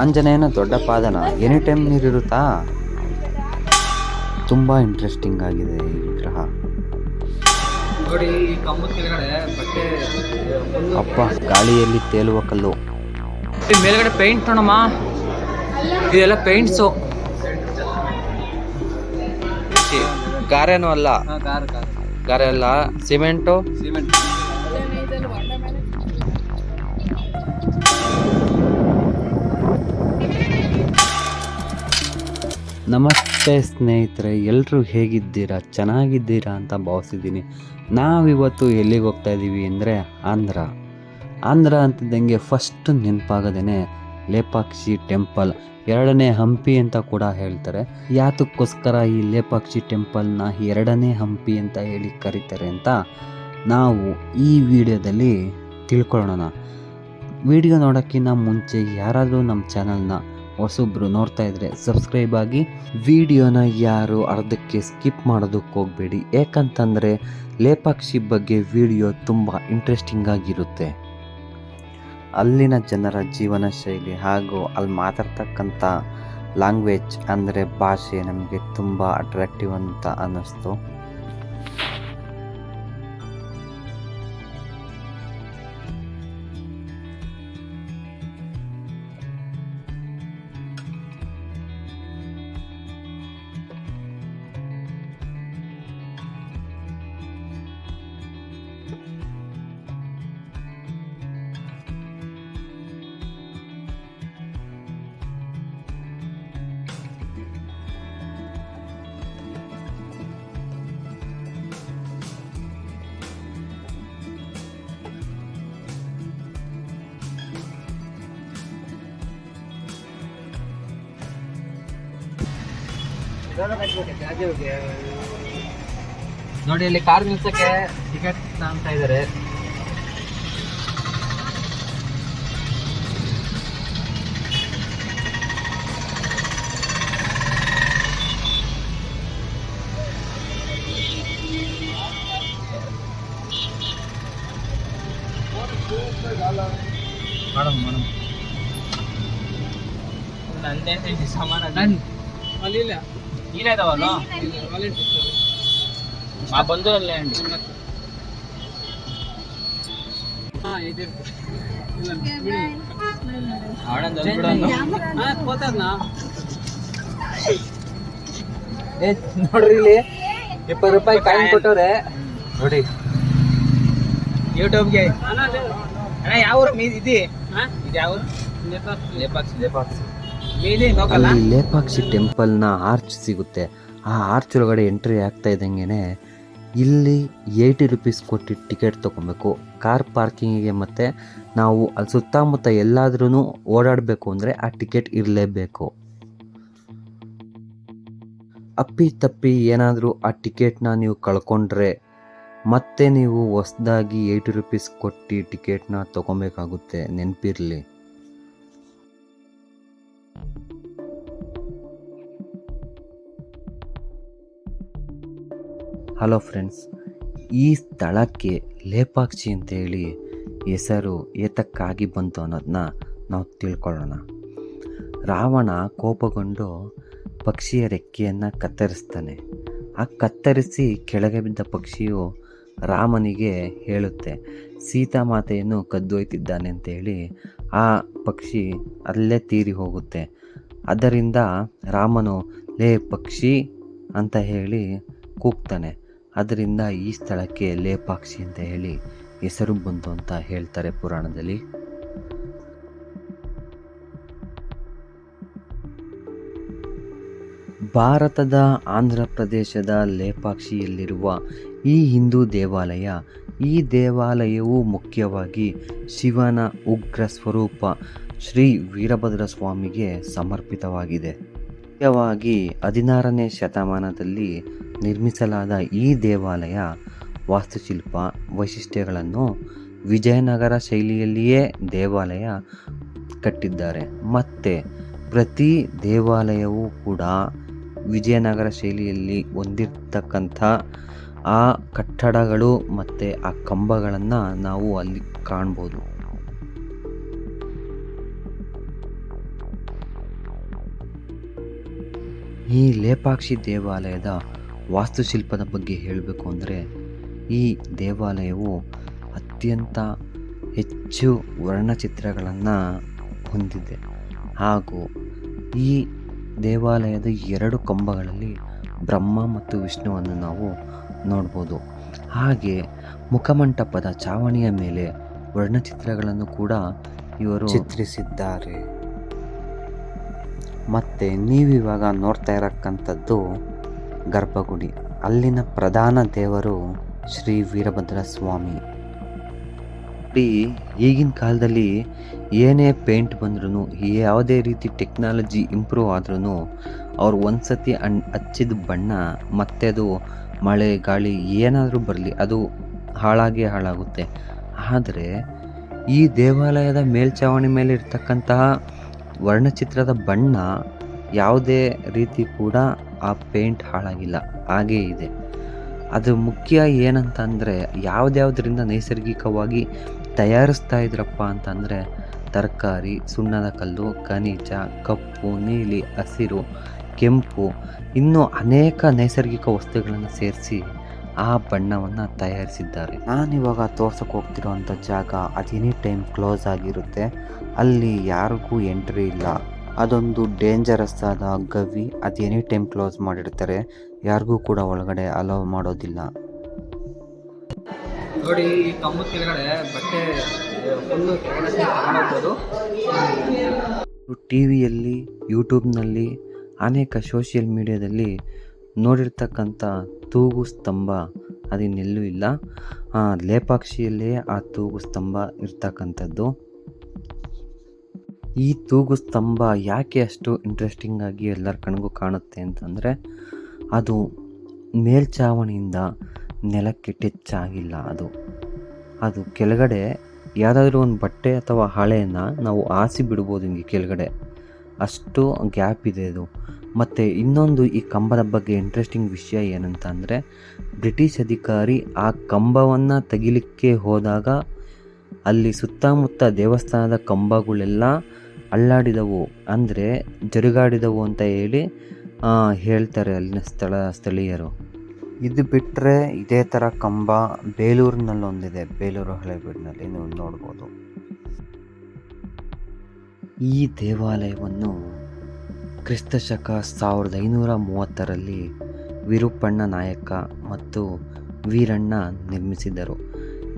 ಆಂಜನೇಯನ ದೊಡ್ಡ ಪಾದನ any time ನೀರಿರುತ್ತಾ ತುಂಬ ಇಂಟ್ರೆಸ್ಟಿಂಗ್ ಆಗಿದೆ ಈ ವಿಗ್ರಹ. ನೋಡಿ ಈ ಕಂಬದ ಕೆಳಗಡೆ ಬಟ್ಟೆ ಅಪ್ಪ ಗಾಳಿಯಲ್ಲಿ ತೇಲುವ ಕಲ್ಲು. ಮೇಲ್ಗಡೆ ಪೇಂಟ್ ನೋಡಮ್ಮ. ಇದೆಲ್ಲ ಪೇಂಟ್ಸು ಗಾರೆನೂ ಅಲ್ಲ. ಕಾರ್ ಕಾರ್ ಗಾರೆ. ಅಲ್ಲ. ಸಿಮೆಂಟು ಸಿಮೆಂಟ್ ನಮಸ್ತೆ ಸ್ನೇಹಿತರೆ ಎಲ್ಲರೂ ಹೇಗಿದ್ದೀರಾ? ಚೆನ್ನಾಗಿದ್ದೀರಾ ಅಂತ ಭಾವಿಸಿದ್ದೀನಿ. ನಾವಿವತ್ತು ಎಲ್ಲಿಗೆ ಹೋಗ್ತಾ ಇದ್ದೀವಿ ಅಂದರೆ ಆಂಧ್ರ. ಆಂಧ್ರ ಅಂತಿದ್ದಂಗೆ ಫಸ್ಟ್ ನೆನಪಾಗದೇನೆ ಲೇಪಾಕ್ಷಿ ಟೆಂಪಲ್ ಎರಡನೇ ಹಂಪಿ ಅಂತ ಕೂಡ ಹೇಳ್ತಾರೆ. ಯಾತಕ್ಕೋಸ್ಕರ ಈ ಲೇಪಾಕ್ಷಿ ಟೆಂಪಲ್ನ ಎರಡನೇ ಹಂಪಿ ಅಂತ ಹೇಳಿ ಕರೀತಾರೆ ಅಂತ ನಾವು ಈ ವಿಡಿಯೋದಲ್ಲಿ ತಿಳ್ಕೊಳ್ಳೋಣ. ವಿಡಿಯೋ ನೋಡೋಕ್ಕಿಂತ ಮುಂಚೆ ಯಾರಾದರೂ ನಮ್ಮ ಚಾನಲ್ನ ಹೊಸೊಬ್ರು ನೋಡ್ತಾ ಇದ್ರೆ ಸಬ್ಸ್ಕ್ರೈಬ್ ಆಗಿ. ವಿಡಿಯೋನ ಯಾರು ಅರ್ಧಕ್ಕೆ ಸ್ಕಿಪ್ ಮಾಡೋದಕ್ಕೆ ಹೋಗಬೇಡಿ. ಯಾಕಂತಂದರೆ ಲೇಪಾಕ್ಷಿ ಬಗ್ಗೆ ವಿಡಿಯೋ ತುಂಬ ಇಂಟ್ರೆಸ್ಟಿಂಗ್ ಆಗಿರುತ್ತೆ. ಅಲ್ಲಿನ ಜನರ ಜೀವನ ಶೈಲಿ ಹಾಗೂ ಅಲ್ಲಿ ಮಾತಾಡ್ತಕ್ಕಂಥ ಲ್ಯಾಂಗ್ವೇಜ್ ಅಂದರೆ ಭಾಷೆ ನಮಗೆ ತುಂಬ ಅಟ್ರಾಕ್ಟಿವ್ ಅಂತ ಅನ್ನಿಸ್ತು. ನೋಡಿ ಇಲ್ಲಿ ಕಾರ್ ನಿಲ್ಸಕ್ಕೆ ಟಿಕೆಟ್ ಅಂತ ಇದಾರೆ. Madam madam. ನಂದೇ ಸಮಾನ ಅಲ್ಲಿ ಇಲ್ಲ ಇಲ್ಲ ಇದಾವಲ್ಲ మా బంధువులే అండి ನೋಡ್ರಿ ಇಲ್ಲಿ ಇಪ್ಪತ್ತು ರೂಪಾಯಿ ಕಾಯಿನ್ ಕೊಟ್ಟವ್ರೆ ನೋಡಿ ಯೂಟ್ಯೂಬ್ಗೆ ಅಣ್ಣ ಯಾವ ಊರು ಮೀದಿ ಇದು ಯಾವ ಊರು ಲೇಪಾಕ್ಸಿ ಲೇಪಾಕ್ಸಿ ಮೀದಿ ನೋಕಲ್ಲ ಅಲ್ಲಿ ಲೇಪಾಕ್ಷಿ ಟೆಂಪಲ್ನ ಆರ್ಚ್ ಸಿಗುತ್ತೆ. ಆ ಆರ್ಚ್ ಒಳಗಡೆ ಎಂಟ್ರಿ ಆಗ್ತಾ ಇದ್ದಂಗೆ ಇಲ್ಲಿ ಏಯ್ಟಿ ರುಪೀಸ್ ಕೊಟ್ಟು ಟಿಕೆಟ್ ತೊಗೊಬೇಕು. ಕಾರ್ ಪಾರ್ಕಿಂಗಿಗೆ ಮತ್ತು ನಾವು ಅಲ್ಲಿ ಸುತ್ತಮುತ್ತ ಎಲ್ಲಾದ್ರೂ ಓಡಾಡಬೇಕು ಅಂದರೆ ಆ ಟಿಕೆಟ್ ಇರಲೇಬೇಕು. ಅಪ್ಪಿ ತಪ್ಪಿ ಏನಾದರೂ ಆ ಟಿಕೆಟ್ನ ನೀವು ಕಳ್ಕೊಂಡ್ರೆ ಮತ್ತೆ ನೀವು ಹೊಸ್ದಾಗಿ ಏಯ್ಟಿ ರುಪೀಸ್ ಕೊಟ್ಟು ಟಿಕೆಟ್ನ ತೊಗೊಬೇಕಾಗುತ್ತೆ. ನೆನಪಿರಲಿ. ಹಲೋ ಫ್ರೆಂಡ್ಸ್ ಈ ಸ್ಥಳಕ್ಕೆ ಲೇಪಾಕ್ಷಿ ಅಂತ ಹೇಳಿ ಹೆಸರು ಏತಕ್ಕಾಗಿ ಬಂತು ಅನ್ನೋದನ್ನ ನಾವು ತಿಳ್ಕೊಳ್ಳೋಣ. ರಾವಣ ಕೋಪಗೊಂಡು ಪಕ್ಷಿಯ ರೆಕ್ಕೆಯನ್ನು ಕತ್ತರಿಸ್ತಾನೆ. ಆ ಕತ್ತರಿಸಿ ಕೆಳಗೆ ಬಿದ್ದ ಪಕ್ಷಿಯು ರಾಮನಿಗೆ ಹೇಳುತ್ತೆ ಸೀತಾಮಾತೆಯನ್ನು ಕದ್ದೊಯ್ತಿದ್ದಾನೆ ಅಂತೇಳಿ ಆ ಪಕ್ಷಿ ಅಲ್ಲೇ ತೀರಿ ಹೋಗುತ್ತೆ. ಅದರಿಂದ ರಾಮನು, ಲೇ ಪಕ್ಷಿ ಅಂತ ಹೇಳಿ ಕೂಗ್ತಾನೆ. ಅದರಿಂದ ಈ ಸ್ಥಳಕ್ಕೆ ಲೇಪಾಕ್ಷಿ ಅಂತ ಹೇಳಿ ಹೆಸರು ಬಂತು ಅಂತ ಹೇಳ್ತಾರೆ ಪುರಾಣದಲ್ಲಿ. ಭಾರತದ ಆಂಧ್ರ ಪ್ರದೇಶದ ಲೇಪಾಕ್ಷಿಯಲ್ಲಿರುವ ಈ ಹಿಂದೂ ದೇವಾಲಯ, ಈ ದೇವಾಲಯವು ಮುಖ್ಯವಾಗಿ ಶಿವನ ಉಗ್ರ ಸ್ವರೂಪ ಶ್ರೀ ವೀರಭದ್ರ ಸ್ವಾಮಿಗೆ ಸಮರ್ಪಿತವಾಗಿದೆ. ಮುಖ್ಯವಾಗಿ ಹದಿನಾರನೇ ಶತಮಾನದಲ್ಲಿ ನಿರ್ಮಿಸಲಾದ ಈ ದೇವಾಲಯ ವಾಸ್ತುಶಿಲ್ಪ ವೈಶಿಷ್ಟ್ಯಗಳನ್ನು ವಿಜಯನಗರ ಶೈಲಿಯಲ್ಲಿಯೇ ದೇವಾಲಯ ಕಟ್ಟಿದ್ದಾರೆ. ಮತ್ತು ಪ್ರತಿ ದೇವಾಲಯವೂ ಕೂಡ ವಿಜಯನಗರ ಶೈಲಿಯಲ್ಲಿ ಹೊಂದಿರತಕ್ಕಂಥ ಆ ಕಟ್ಟಡಗಳು ಮತ್ತು ಆ ಕಂಬಗಳನ್ನು ನಾವು ಅಲ್ಲಿ ಕಾಣ್ಬೋದು. ಈ ಲೇಪಾಕ್ಷಿ ದೇವಾಲಯದ ವಾಸ್ತುಶಿಲ್ಪದ ಬಗ್ಗೆ ಹೇಳಬೇಕು ಅಂದರೆ ಈ ದೇವಾಲಯವು ಅತ್ಯಂತ ಹೆಚ್ಚು ವರ್ಣಚಿತ್ರಗಳನ್ನು ಹೊಂದಿದೆ. ಹಾಗೂ ಈ ದೇವಾಲಯದ ಎರಡು ಕಂಬಗಳಲ್ಲಿ ಬ್ರಹ್ಮ ಮತ್ತು ವಿಷ್ಣುವನ್ನು ನಾವು ನೋಡ್ಬೋದು. ಹಾಗೆ ಮುಖಮಂಟಪದ ಚಾವಣಿಯ ಮೇಲೆ ವರ್ಣಚಿತ್ರಗಳನ್ನು ಕೂಡ ಇವರು ಚಿತ್ರಿಸಿದ್ದಾರೆ. ಮತ್ತು ನೀವಿವಾಗ ನೋಡ್ತಾ ಇರಕ್ಕಂಥದ್ದು ಗರ್ಭಗುಡಿ. ಅಲ್ಲಿನ ಪ್ರಧಾನ ದೇವರು ಶ್ರೀ ವೀರಭದ್ರ ಸ್ವಾಮಿ. ಈಗಿನ ಕಾಲದಲ್ಲಿ ಏನೇ ಪೇಂಟ್ ಬಂದ್ರೂ ಯಾವುದೇ ರೀತಿ ಟೆಕ್ನಾಲಜಿ ಇಂಪ್ರೂವ್ ಆದ್ರೂ ಅವ್ರು ಒಂದ್ಸತಿ ಅಣ್ ಹಚ್ಚಿದ ಬಣ್ಣ ಮತ್ತೆ ಅದು ಮಳೆ, ಗಾಳಿ ಏನಾದರೂ ಬರಲಿ, ಅದು ಹಾಳಾಗಿ ಹಾಳಾಗುತ್ತೆ. ಆದರೆ, ಈ ದೇವಾಲಯದ ಮೇಲ್ಛಾವಣಿ ಮೇಲೆ ಇರ್ತಕ್ಕಂತಹ ವರ್ಣಚಿತ್ರದ ಬಣ್ಣ ಯಾವುದೇ ರೀತಿ ಕೂಡ ಆ ಪೇಂಟ್ ಹಾಳಾಗಿಲ್ಲ. ಹಾಗೇ ಇದೆ. ಅದು ಮುಖ್ಯ ಏನಂತ ಅಂದರೆ ಯಾವ್ದ್ಯಾವ್ದರಿಂದ ನೈಸರ್ಗಿಕವಾಗಿ ತಯಾರಿಸ್ತಾ ಇದ್ರಪ್ಪ ಅಂತಂದರೆ, ತರಕಾರಿ, ಸುಣ್ಣದ ಕಲ್ಲು, ಖನಿಜ, ಕಪ್ಪು, ನೀಲಿ, ಹಸಿರು ಕೆಂಪು ಇನ್ನೂ ಅನೇಕ ನೈಸರ್ಗಿಕ ವಸ್ತುಗಳನ್ನು ಸೇರಿಸಿ ಆ ಬಣ್ಣವನ್ನು ತಯಾರಿಸಿದ್ದಾರೆ. ನಾನಿವಾಗ ತೋರ್ಸಕ್ಕೆ ಹೋಗ್ತಿರೋವಂಥ ಜಾಗ ಅದು ಎನಿ ಟೈಮ್ ಕ್ಲೋಸ್ ಆಗಿರುತ್ತೆ. ಅಲ್ಲಿ ಯಾರಿಗೂ ಎಂಟ್ರಿ ಇಲ್ಲ. ಅದೊಂದು ಡೇಂಜರಸ್ ಆದ ಗವಿ ಅದು ಎನಿ ಟೈಮ್ ಕ್ಲೋಸ್ ಮಾಡಿರ್ತಾರೆ. ಯಾರಿಗೂ ಕೂಡ ಒಳಗಡೆ ಅಲೋ ಮಾಡೋದಿಲ್ಲ. ನೋಡಿ ಈ ಕಂಬದ ಕೆಳಗಡೆ ಬಟ್ಟೆ ಫುಲ್ಲು ಕೆಳಗಡೆ ಟಿ ವಿಯಲ್ಲಿ ಯೂಟ್ಯೂಬ್ನಲ್ಲಿ ಅನೇಕ ಸೋಷಿಯಲ್ ಮೀಡಿಯಾದಲ್ಲಿ ನೋಡಿರ್ತಕ್ಕಂಥ ತೂಗು ಸ್ತಂಭ ಅದಿನ್ನೆಲ್ಲೂ ಇಲ್ಲ. ಲೇಪಾಕ್ಷಿಯಲ್ಲೇ ಆ ತೂಗು ಸ್ತಂಭ ಇರ್ತಕ್ಕಂಥದ್ದು. ಈ ತೂಗು ಸ್ತಂಭ ಯಾಕೆ ಅಷ್ಟು ಇಂಟ್ರೆಸ್ಟಿಂಗ್ ಆಗಿ ಎಲ್ಲರ ಕಣ್ಗೂ ಕಾಣುತ್ತೆ ಅಂತಂದರೆ, ಅದು ಮೇಲ್ಛಾವಣಿಯಿಂದ ನೆಲಕ್ಕೆ ಟಚ್ ಆಗಿಲ್ಲ ಅದು. ಅದು ಕೆಳಗಡೆ ಯಾವುದಾದ್ರೂ ಒಂದು ಬಟ್ಟೆ ಅಥವಾ ಹಳೆಯನ್ನು ನಾವು ಆಸಿ ಬಿಡ್ಬೋದು ಹಿಂಗೆ ಕೆಳಗಡೆ. ಅಷ್ಟು ಗ್ಯಾಪ್ ಇದೆ ಅದು ಮತ್ತು ಇನ್ನೊಂದು ಈ ಕಂಬದ ಬಗ್ಗೆ ಇಂಟ್ರೆಸ್ಟಿಂಗ್ ವಿಷಯ ಏನಂತ ಅಂದರೆ ಬ್ರಿಟಿಷ್ ಅಧಿಕಾರಿ ಆ ಕಂಬವನ್ನು ತೆಗಿಲಿಕ್ಕೆ ಹೋದಾಗ ಅಲ್ಲಿ ಸುತ್ತಮುತ್ತ ದೇವಸ್ಥಾನದ ಕಂಬಗಳೆಲ್ಲ ಅಲ್ಲಾಡಿದವು. ಅಂದರೆ ಜರುಗಾಡಿದವು ಅಂತ ಹೇಳಿ ಹೇಳ್ತಾರೆ ಅಲ್ಲಿನ ಸ್ಥಳ, ಸ್ಥಳೀಯರು. ಇದು ಬಿಟ್ಟರೆ ಇದೇ ಥರ ಕಂಬ ಬೇಲೂರಿನಲ್ಲೊಂದಿದೆ. ಬೇಲೂರು ಹಳೆಬೀಡಿನಲ್ಲಿ ನೀವು ನೋಡ್ಬೋದು. ಈ ದೇವಾಲಯವನ್ನು ಕ್ರಿಸ್ತಶಕ ಸಾವಿರದ ಐನೂರ ಮೂವತ್ತರಲ್ಲಿ ವಿರೂಪಣ್ಣ ನಾಯಕ ಮತ್ತು ವೀರಣ್ಣ ನಿರ್ಮಿಸಿದರು.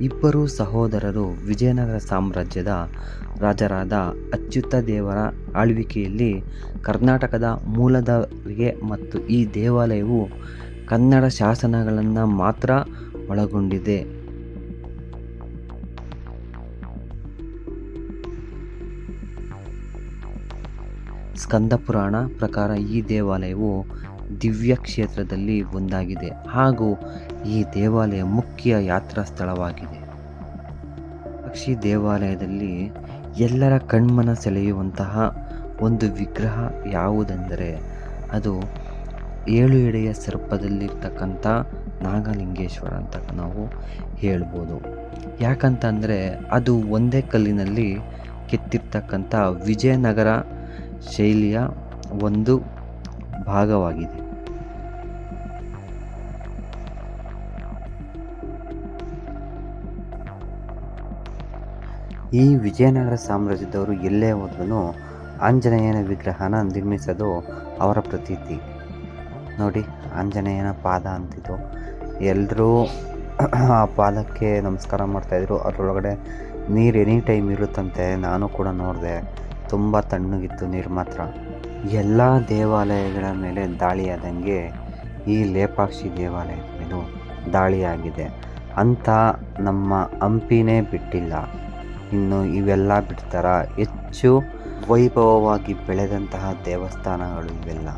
ಇಬ್ಬರು ಸಹೋದರರು ವಿಜಯನಗರ ಸಾಮ್ರಾಜ್ಯದ ರಾಜರಾದ ಅಚ್ಯುತ ದೇವರ ಆಳ್ವಿಕೆಯಲ್ಲಿ ಕರ್ನಾಟಕದ ಮೂಲದವರಿಗೆ ಮತ್ತು ಈ ದೇವಾಲಯವು ಕನ್ನಡ ಶಾಸನಗಳನ್ನು ಮಾತ್ರ ಒಳಗೊಂಡಿದೆ. ಸ್ಕಂದ ಪುರಾಣ ಪ್ರಕಾರ ಈ ದೇವಾಲಯವು ದಿವ್ಯ ಕ್ಷೇತ್ರದಲ್ಲಿ ಒಂದಾಗಿದೆ ಹಾಗೂ ಈ ದೇವಾಲಯ ಮುಖ್ಯ ಯಾತ್ರಾ ಸ್ಥಳವಾಗಿದೆ. ಪಕ್ಷಿ ದೇವಾಲಯದಲ್ಲಿ ಎಲ್ಲರ ಕಣ್ಮನ ಸೆಳೆಯುವಂತಹ ಒಂದು ವಿಗ್ರಹ ಯಾವುದೆಂದರೆ ಅದು ಏಳು ಎಡೆಯ ಸರ್ಪದಲ್ಲಿರ್ತಕ್ಕಂಥ ನಾಗಲಿಂಗೇಶ್ವರ ಅಂತ ನಾವು ಹೇಳ್ಬೋದು. ಯಾಕಂತಂದರೆ ಅದು ಒಂದೇ ಕಲ್ಲಿನಲ್ಲಿ ಕೆತ್ತಿರ್ತಕ್ಕಂಥ ವಿಜಯನಗರ ಶೈಲಿಯ ಒಂದು ಭಾಗವಾಗಿದೆ. ಈ ವಿಜಯನಗರ ಸಾಮ್ರಾಜ್ಯದವರು ಎಲ್ಲೇ ಹೋದ್ರೂ ಆಂಜನೇಯನ ವಿಗ್ರಹನ ನಿರ್ಮಿಸೋದು ಅವರ ಪ್ರತೀತಿ. ನೋಡಿ, ಆಂಜನೇಯನ ಪಾದ ಅಂತಿದ್ದು. ಎಲ್ಲರೂ ಆ ಪಾದಕ್ಕೆ ನಮಸ್ಕಾರ ಮಾಡ್ತಾಯಿದ್ರು ಅದರೊಳಗಡೆ ನೀರು ಎನಿ ಟೈಮ್ ಇರುತ್ತಂತೆ. ನಾನು ಕೂಡ ನೋಡಿದೆ. ತುಂಬ ತಣ್ಣಗಿತ್ತು ನೀರು ಮಾತ್ರ. ಎಲ್ಲ ದೇವಾಲಯಗಳ ಮೇಲೆ ದಾಳಿಯಾದಂಗೆ ಈ ಲೇಪಾಕ್ಷಿ ದೇವಾಲಯದ ಮೇಲೂ ದಾಳಿಯಾಗಿದೆ. ಅಂತ ನಮ್ಮ ಹಂಪಿನೇ ಬಿಟ್ಟಿಲ್ಲ. ಇನ್ನು ಇವೆಲ್ಲ ಬಿಡ್ತಾರ? ಹೆಚ್ಚು ವೈಭವವಾಗಿ ಬೆಳೆದಂತಹ ದೇವಸ್ಥಾನಗಳು ಇವೆಲ್ಲ.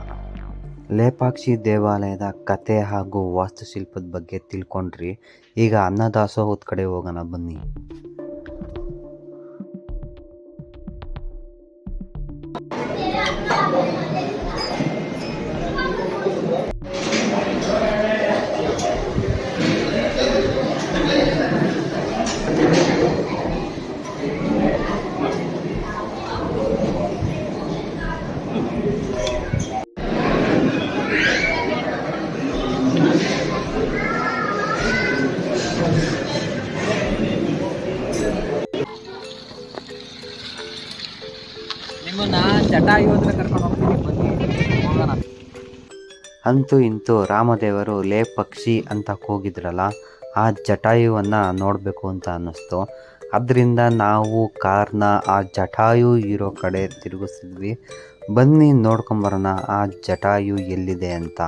ಲೇಪಾಕ್ಷಿ ದೇವಾಲಯದ ಕತೆ ಹಾಗೂ ವಾಸ್ತುಶಿಲ್ಪದ ಬಗ್ಗೆ ತಿಳ್ಕೊಂಡ್ರಿ. ಈಗ ಅನ್ನದಾಸೋಹದ ಕಡೆ ಹೋಗೋಣ ಬನ್ನಿ. ಅಂತೂ ಇಂತೂ ರಾಮದೇವರು ಲೇ ಪಕ್ಷಿ ಅಂತ ಹೋಗಿದ್ರಲ್ಲ ಆ ಜಟಾಯುವನ್ನು ನೋಡಬೇಕು ಅಂತ ಅನ್ನಿಸ್ತು. ಅದರಿಂದ ನಾವು ಕಾರ್ನ, ಆ ಜಟಾಯು ಇರೋ ಕಡೆ ತಿರುಗಿಸಿದ್ವಿ. ಬನ್ನಿ ನೋಡ್ಕೊಂಬರೋಣ, ಆ ಜಟಾಯು ಎಲ್ಲಿದೆ ಅಂತ.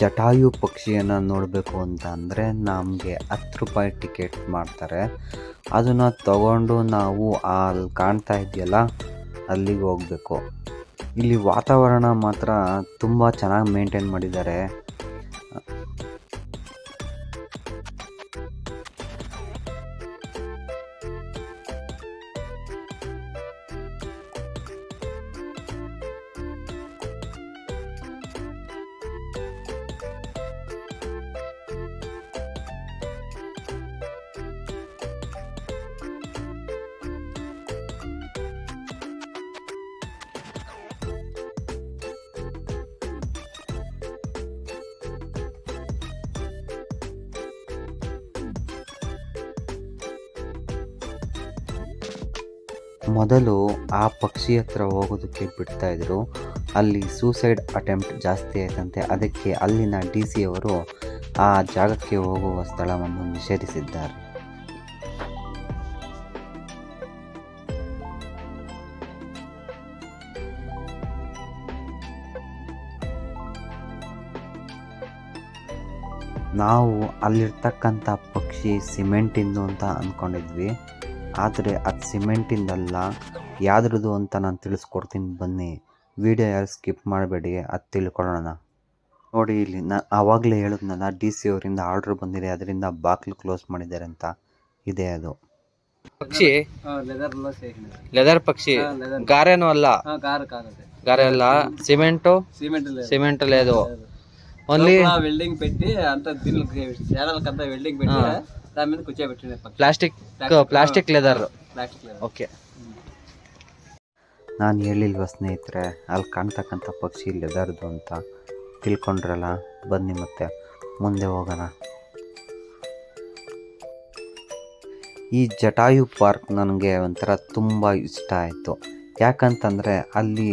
ಜಟಾಯು ಪಕ್ಷಿಯನ್ನು ನೋಡಬೇಕು ಅಂತ ಅಂದರೆ ನಮಗೆ ಹತ್ತು ರೂಪಾಯಿ ಟಿಕೆಟ್ ಮಾಡ್ತಾರೆ. ಅದನ್ನು ತಗೊಂಡು ನಾವು ಅಲ್ಲಿ ಕಾಣ್ತಾ ಇದೆಯಲ್ಲ, ಅಲ್ಲಿಗೆ ಹೋಗಬೇಕು. ಇಲ್ಲಿ ವಾತಾವರಣ ಮಾತ್ರ ತುಂಬ ಚೆನ್ನಾಗಿ ಮೇಂಟೈನ್ ಮಾಡಿದ್ದಾರೆ. ಮೊದಲು ಆ ಪಕ್ಷಿ ಹತ್ರ ಹೋಗೋದಕ್ಕೆ ಬಿಡ್ತಾ ಇದ್ರು. ಅಲ್ಲಿ ಸೂಸೈಡ್ ಅಟೆಂಪ್ಟ್ ಜಾಸ್ತಿ ಆಯ್ತಂತೆ. ಅದಕ್ಕೆ ಅಲ್ಲಿನ ಡಿ ಸಿ ಅವರು ಆ ಜಾಗಕ್ಕೆ ಹೋಗುವ ಸ್ಥಳವನ್ನು ನಿಷೇಧಿಸಿದ್ದಾರೆ. ನಾವು ಅಲ್ಲಿರ್ತಕ್ಕಂಥ ಪಕ್ಷಿ ಸಿಮೆಂಟಿಂದು ಅಂತ ಅಂದ್ಕೊಂಡಿದ್ವಿ ಆದರೆ ಅದು ಸಿಮೆಂಟಿಂದಲ್ಲ ಯಾವ್ದ್ರದ್ದು ಅಂತ ನಾನು ತಿಳಿಸ್ಕೊಡ್ತೀನಿ ಬನ್ನಿ ವಿಡಿಯೋ ಯಾರು ಸ್ಕಿಪ್ ಮಾಡಬೇಡಿ ಅದು ತಿಳ್ಕೊಳ್ಳೋಣ ನೋಡಿ ಇಲ್ಲಿ ನಾ ಆವಾಗಲೇ ಹೇಳಿದ್ನಲ್ಲ ಡಿ ಸಿ ಅವರಿಂದ ಆರ್ಡ್ರ್ ಬಂದಿದೆ ಅದರಿಂದ ಬಾಗಿಲು ಕ್ಲೋಸ್ ಮಾಡಿದ್ದಾರೆ ಅಂತ ಇದೆ ಅದು ಪಕ್ಷಿ ಲೆದರ್ ಎಲ್ಲ ಸೇರಿದೆ ಲೆದರ್ ಪಕ್ಷಿ ಲೆದರ್ ಗಾರೆನೂ ಅಲ್ಲ ಹಾ ಕಾರ್ ಕಾರುತ್ತೆ ಗಾರೆ ಅಲ್ಲ ಸಿಮೆಂಟು సిమెంట్ సిమెంట్ లేదు ఓన్లీ వెల్డింగ్ పెట్టి అంత దీనికి చేరాలకు అంతా వెల్డింగ్ పెట్టి దాని మీద కూర్చోబెట్టిండే పక్కన ప్లాస్టిక్ ప్లాస్టిక్ లెదర్ ప్లాస్టిక్ లేదు ఓకే ನಾನು ಹೇಳಿಲ್ವ ಸ್ನೇಹಿತರೆ ಅಲ್ಲಿ ಕಾಣ್ತಕ್ಕಂಥ ಪಕ್ಷಿ ಲೆದರ್ದು ಅಂತ ತಿಳ್ಕೊಂಡ್ರಲ್ಲ ಬನ್ನಿ ಮತ್ತೆ ಮುಂದೆ ಹೋಗೋಣ ಈ ಜಟಾಯು ಪಾರ್ಕ್ ನನಗೆ ಒಂಥರ ತುಂಬ ಇಷ್ಟ ಆಯಿತು ಯಾಕಂತಂದರೆ ಅಲ್ಲಿ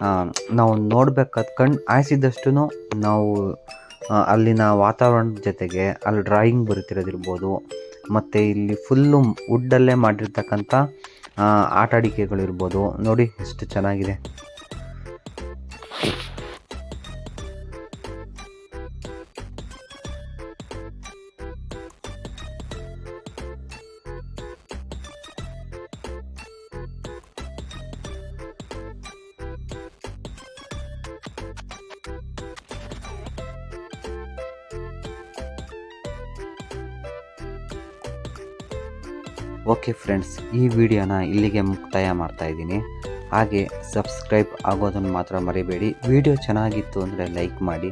ಆ, ನಾವು ನೋಡ್ಬೇಕಾದ ಕಣ್ಣು ಆಯಿಸಿದಷ್ಟು ನಾವು ಆ, ಅಲ್ಲಿನ ವಾತಾವರಣದ ಜೊತೆಗೆ ಅಲ್ಲಿ ಡ್ರಾಯಿಂಗ್ ಬರುತ್ತಿರೋದಿರ್ಬೋದು ಮತ್ತು ಇಲ್ಲಿ ಫುಲ್ಲು ವುಡ್ಡಲ್ಲೇ ಮಾಡಿರ್ತಕ್ಕಂಥ ಆಟಾಡಿಕೆಗಳಿರ್ಬೋದು ನೋಡಿ ಎಷ್ಟು ಚೆನ್ನಾಗಿದೆ. ಓಕೆ ಫ್ರೆಂಡ್ಸ್ ಈ ವಿಡಿಯೋನ ಇಲ್ಲಿಗೆ ಮುಕ್ತಾಯ ಮಾಡ್ತಾ ಇದ್ದೀನಿ. ಹಾಗೆ ಸಬ್ಸ್ಕ್ರೈಬ್ ಆಗೋದನ್ನು ಮಾತ್ರ ಮರಿಬೇಡಿ. ವಿಡಿಯೋ ಚೆನ್ನಾಗಿತ್ತು ಅಂದರೆ ಲೈಕ್ ಮಾಡಿ.